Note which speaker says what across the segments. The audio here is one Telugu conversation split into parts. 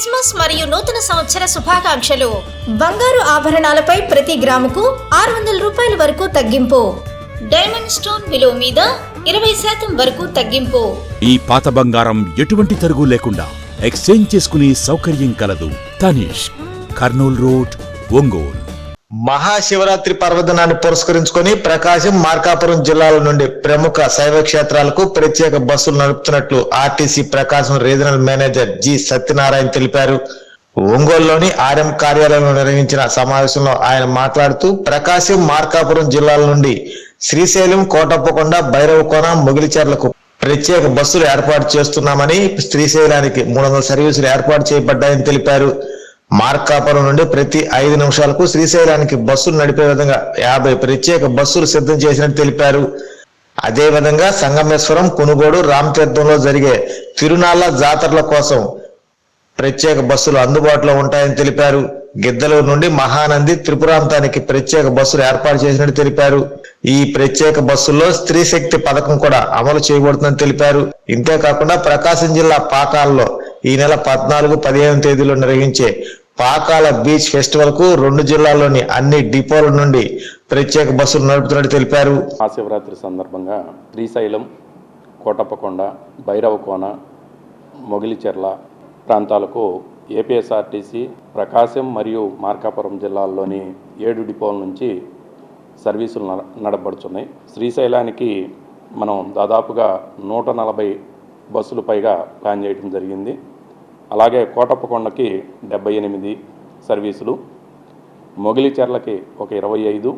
Speaker 1: క్రిస్మస్ మరియు నూతన సంవత్సర శుభాకాంక్షలు. బంగారు ఆభరణాలపై ప్రతి గ్రాముకు ఆరు వందల రూపాయల వరకు తగ్గింపు. డైమండ్ స్టోన్ విలువ మీద ఇరవై శాతం వరకు తగ్గింపు.
Speaker 2: ఈ పాత బంగారం ఎటువంటి తరుగు లేకుండా ఎక్స్చేంజ్ చేసుకునే సౌకర్యం కలదు. తనిష్ కర్నూల్ రోడ్ ఒంగోలు.
Speaker 3: మహాశివరాత్రి పర్వదినాన్ని పురస్కరించుకొని ప్రకాశం మార్కాపురం జిల్లాల నుండి ప్రముఖ శైవ క్షేత్రాలకు ప్రత్యేక బస్సులు నడుపుతున్నట్లు RTC Prakasam regional manager G Satyanarayana తెలిపారు. ఒంగోలులోని ఆర్ఎం కార్యాలయంలో నిర్వహించిన సమావేశంలో ఆయన మాట్లాడుతూ ప్రకాశం మార్కాపురం జిల్లాల నుండి శ్రీశైలం కోటప్పకొండ భైరవకోన మొగిలిచర్లకు ప్రత్యేక బస్సులు ఏర్పాటు చేస్తున్నామని శ్రీశైలానికి మూడు వందల సర్వీసులు ఏర్పాటు చేయబడ్డాయని తెలిపారు. మార్కాపురం నుండి ప్రతి ఐదు నిమిషాలకు శ్రీశైలానికి బస్సులు నడిపే విధంగా యాభై ప్రత్యేక బస్సులు సిద్ధం చేసినట్టు తెలిపారు. అదే విధంగా సంగమేశ్వరం కొనుగోడు రామతీర్థంలో జరిగే తిరునాళ్ళ జాతరల కోసం ప్రత్యేక బస్సులు అందుబాటులో ఉంటాయని తెలిపారు. గిద్దలూరు నుండి మహానంది త్రిపురాంతానికి ప్రత్యేక బస్సులు ఏర్పాటు చేసినట్టు తెలిపారు. ఈ ప్రత్యేక బస్సుల్లో స్త్రీ శక్తి పథకం కూడా అమలు చేయబడుతుందని తెలిపారు. ఇంతేకాకుండా ప్రకాశం జిల్లా పాకాల్లో ఈ నెల పద్నాలుగు పదిహేను తేదీలో నిర్వహించే పాకాల బీచ్ ఫెస్టివల్కు రెండు జిల్లాల్లోని అన్ని డిపోల నుండి ప్రత్యేక బస్సులు నడుపుతున్నట్టు తెలిపారు.
Speaker 4: మహాశివరాత్రి సందర్భంగా శ్రీశైలం కోటప్పకొండ భైరవకోన మొగిలిచెర్ల ప్రాంతాలకు ఏపీఎస్ఆర్టీసీ ప్రకాశం మరియు మార్కాపురం జిల్లాల్లోని ఏడు డిపోల నుంచి సర్వీసులు నడ శ్రీశైలానికి మనం దాదాపుగా నూట నలభై బస్సులు పైగా ప్లాన్ చేయడం జరిగింది. అలాగే కోటప్పకొండకి డెబ్బై ఎనిమిది సర్వీసులు మొగిలిచెర్లకి ఒక ఇరవై ఐదు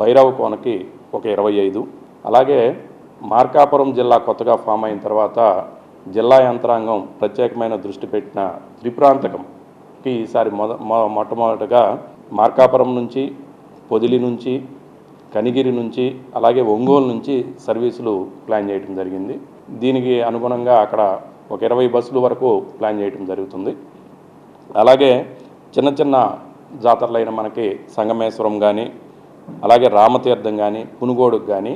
Speaker 4: భైరవకోనకి ఒక ఇరవై ఐదు అలాగే మార్కాపురం జిల్లా కొత్తగా ఫామ్ అయిన తర్వాత జిల్లా యంత్రాంగం ప్రత్యేకమైన దృష్టి పెట్టిన త్రిప్రాంతకంకి ఈసారి మొద మొట్టమొదటగా మార్కాపురం నుంచి పొదిలి నుంచి కనిగిరి నుంచి అలాగే ఒంగోలు నుంచి సర్వీసులు ప్లాన్ చేయడం జరిగింది. దీనికి అనుగుణంగా అక్కడ ఒక ఇరవై బస్సులు వరకు ప్లాన్ చేయడం జరుగుతుంది. అలాగే చిన్న చిన్న జాతరలైన మనకి సంగమేశ్వరం కానీ అలాగే రామతీర్థం కానీ పునుగోడుకు కానీ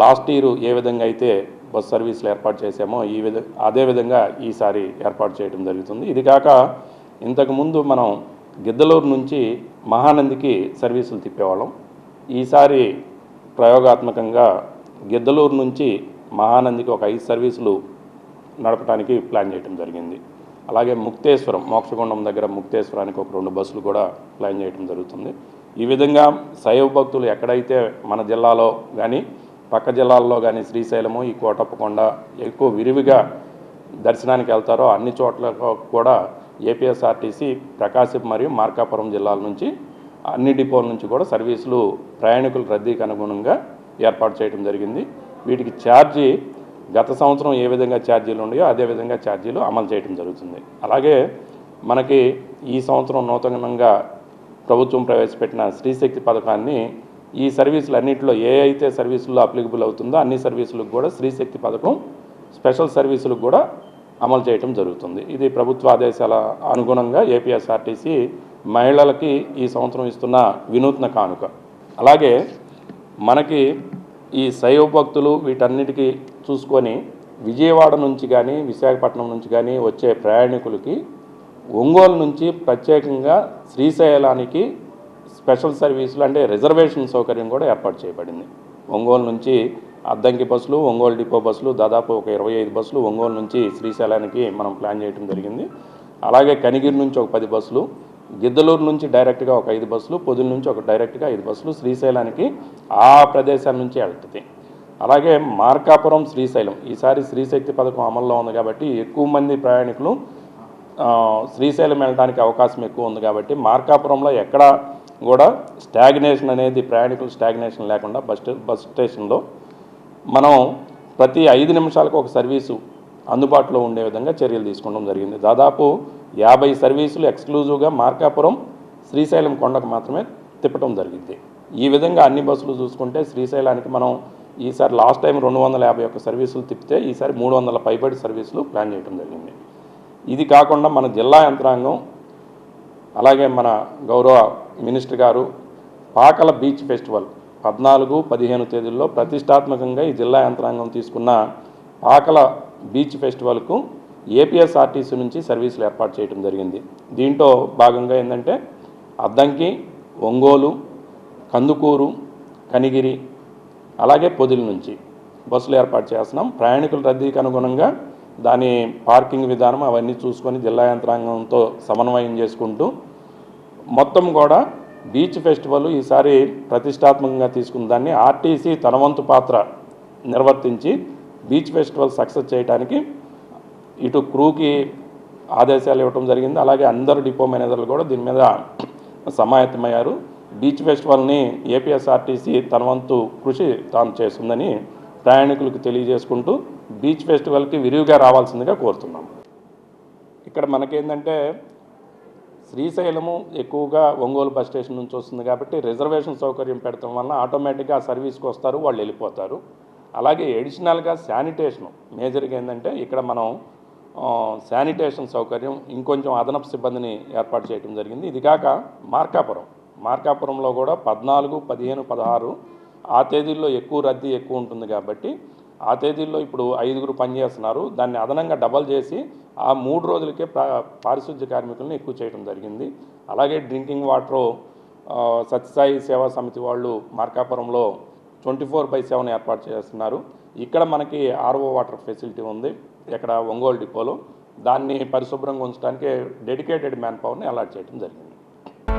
Speaker 4: లాస్ట్ ఇయర్ ఏ విధంగా అయితే బస్ సర్వీసులు ఏర్పాటు చేశామో ఈ విధ అదే విధంగా ఈసారి ఏర్పాటు చేయడం జరుగుతుంది. ఇది కాక ఇంతకుముందు మనం గిద్దలూరు నుంచి మహానందికి సర్వీసులు తిప్పేవాళ్ళం. ఈసారి ప్రయోగాత్మకంగా గిద్దలూరు నుంచి మహానందికి ఒక ఐదు సర్వీసులు నడపడానికి ప్లాన్ చేయడం జరిగింది. అలాగే ముక్తేశ్వరం మోక్షగుండం దగ్గర ముక్తేశ్వరానికి ఒక రెండు బస్సులు కూడా ప్లాన్ చేయడం జరుగుతుంది. ఈ విధంగా శైవ భక్తులు ఎక్కడైతే మన జిల్లాలో కానీ పక్క జిల్లాల్లో కానీ శ్రీశైలము ఈ కోటప్పకొండ ఎక్కువ విరివిగా దర్శనానికి వెళ్తారో అన్ని చోట్ల కూడా ఏపీఎస్ఆర్టీసీ ప్రకాశం మరియు మార్కాపురం జిల్లాల నుంచి అన్ని డిపోల నుంచి కూడా సర్వీసులు ప్రయాణికుల రద్దీకి అనుగుణంగా ఏర్పాటు చేయడం జరిగింది. వీటికి ఛార్జీ గత సంవత్సరం ఏ విధంగా ఛార్జీలు ఉన్నాయో అదే విధంగా ఛార్జీలు అమలు చేయడం జరుగుతుంది. అలాగే మనకి ఈ సంవత్సరం నూతనంగా ప్రభుత్వం ప్రవేశపెట్టిన స్త్రీశక్తి పథకాన్ని ఈ సర్వీసులు అన్నింటిలో ఏ అయితే సర్వీసుల్లో అప్లికబుల్ అవుతుందో అన్ని సర్వీసులకు కూడా స్త్రీశక్తి పథకం స్పెషల్ సర్వీసులకు కూడా అమలు చేయటం జరుగుతుంది. ఇది ప్రభుత్వ ఆదేశాల అనుగుణంగా ఏపీఎస్ఆర్టీసీ మహిళలకి ఈ సంవత్సరం ఇస్తున్న వినూత్న కానుక. అలాగే మనకి ఈ శైవ భక్తులు వీటన్నిటికీ చూసుకొని విజయవాడ నుంచి కానీ విశాఖపట్నం నుంచి కానీ వచ్చే ప్రయాణికులకి ఒంగోలు నుంచి ప్రత్యేకంగా శ్రీశైలానికి స్పెషల్ సర్వీసులు అంటే రిజర్వేషన్ సౌకర్యం కూడా ఏర్పాటు చేయబడింది. ఒంగోలు నుంచి అద్దంకి బస్సులు ఒంగోలు డిపో బస్సులు దాదాపు ఒక ఇరవై ఐదు బస్సులు ఒంగోలు నుంచి శ్రీశైలానికి మనం ప్లాన్ చేయడం జరిగింది. అలాగే కనిగిరి నుంచి ఒక పది బస్సులు గిద్దలూరు నుంచి డైరెక్ట్గా ఒక ఐదు బస్సులు పొదుల నుంచి ఒక డైరెక్ట్గా ఐదు బస్సులు శ్రీశైలానికి ఆ ప్రదేశాల నుంచి వెళ్తుంది. అలాగే మార్కాపురం శ్రీశైలం. ఈసారి శ్రీశక్తి పథకం అమల్లో ఉంది కాబట్టి ఎక్కువ మంది ప్రయాణికులు శ్రీశైలం వెళ్ళడానికి అవకాశం ఎక్కువ ఉంది కాబట్టి మార్కాపురంలో ఎక్కడ కూడా స్టాగ్నేషన్ అనేది ప్రయాణికులు స్టాగ్నేషన్ లేకుండా బస్ బస్ స్టేషన్లో మనం ప్రతి ఐదు నిమిషాలకు ఒక సర్వీసు అందుబాటులో ఉండే విధంగా చర్యలు తీసుకోవడం జరిగింది. దాదాపు యాభై సర్వీసులు ఎక్స్క్లూజివ్గా మార్కాపురం శ్రీశైలం కొండకు మాత్రమే తిప్పటం జరిగింది. ఈ విధంగా అన్ని బస్సులు చూసుకుంటే శ్రీశైలానికి మనం ఈసారి లాస్ట్ టైం రెండు వందల యాభై ఒక్క సర్వీసులు తిప్పితే ఈసారి మూడు వందల పైబడి సర్వీసులు ప్లాన్ చేయడం జరిగింది. ఇది కాకుండా మన జిల్లా యంత్రాంగం అలాగే మన గౌరవ మినిస్టర్ గారు పాకల బీచ్ ఫెస్టివల్ పద్నాలుగు పదిహేను తేదీల్లో ప్రతిష్టాత్మకంగా ఈ జిల్లా యంత్రాంగం తీసుకున్న పాకల బీచ్ ఫెస్టివల్కు ఏపీఎస్ఆర్టీసీ నుంచి సర్వీసులు ఏర్పాటు చేయడం జరిగింది. దీంట్లో భాగంగా ఏంటంటే అద్దంకి ఒంగోలు కందుకూరు కనిగిరి అలాగే పొదిల నుంచి బస్సులు ఏర్పాటు చేస్తున్నాం. ప్రయాణికుల రద్దీకి అనుగుణంగా దాని పార్కింగ్ విధానం అవన్నీ చూసుకొని జిల్లా యంత్రాంగంతో సమన్వయం చేసుకుంటూ మొత్తం కూడా బీచ్ ఫెస్టివల్ ఈసారి ప్రతిష్టాత్మకంగా తీసుకున్న దాన్ని ఆర్టీసీ తన వంతు పాత్ర నిర్వర్తించి బీచ్ ఫెస్టివల్ సక్సెస్ చేయడానికి ఇటు క్రూకి ఆదేశాలు ఇవ్వడం జరిగింది. అలాగే అందరు డిపో మేనేజర్లు కూడా దీని మీద సమాయత్తమయ్యారు. బీచ్ ఫెస్టివల్ని ఏపీఎస్ఆర్టీసీ తన వంతు కృషి తాను చేస్తుందని ప్రయాణికులకు తెలియజేసుకుంటూ బీచ్ ఫెస్టివల్కి విరివిగా రావాల్సిందిగా కోరుతున్నాం. ఇక్కడ మనకేంటంటే శ్రీశైలము ఎక్కువగా ఒంగోలు బస్ స్టేషన్ నుంచి వస్తుంది కాబట్టి రిజర్వేషన్ సౌకర్యం పెడతాం వలన ఆటోమేటిక్గా సర్వీస్కి వస్తారు వాళ్ళు వెళ్ళిపోతారు. అలాగే ఎడిషనల్గా శానిటేషన్ మేజర్గా ఏంటంటే ఇక్కడ మనం శానిటేషన్ సౌకర్యం ఇంకొంచెం అదనపు సిబ్బందిని ఏర్పాటు చేయడం జరిగింది. ఇది కాక మార్కాపురం. మార్కాపురంలో కూడా పద్నాలుగు పదిహేను పదహారు ఆ తేదీల్లో ఎక్కువ రద్దీ ఎక్కువ ఉంటుంది కాబట్టి ఆ తేదీల్లో ఇప్పుడు ఐదుగురు పనిచేస్తున్నారు. దాన్ని అదనంగా డబల్ చేసి ఆ మూడు రోజులకే పారిశుద్ధ్య కార్మికులను ఎక్కువ చేయడం జరిగింది. అలాగే డ్రింకింగ్ వాటర్ సత్యసాయి సేవా సమితి వాళ్ళు మార్కాపురంలో ట్వంటీ ఫోర్ బై సెవెన్ ఏర్పాటు చేస్తున్నారు. ఇక్కడ మనకి ఆర్ఓ వాటర్ ఫెసిలిటీ ఉంది. ఇక్కడ ఒంగోలు డిపోలో దాన్ని పరిశుభ్రంగా ఉంచడానికి డెడికేటెడ్ మ్యాన్ పవర్ని అలాట్ చేయడం జరిగింది.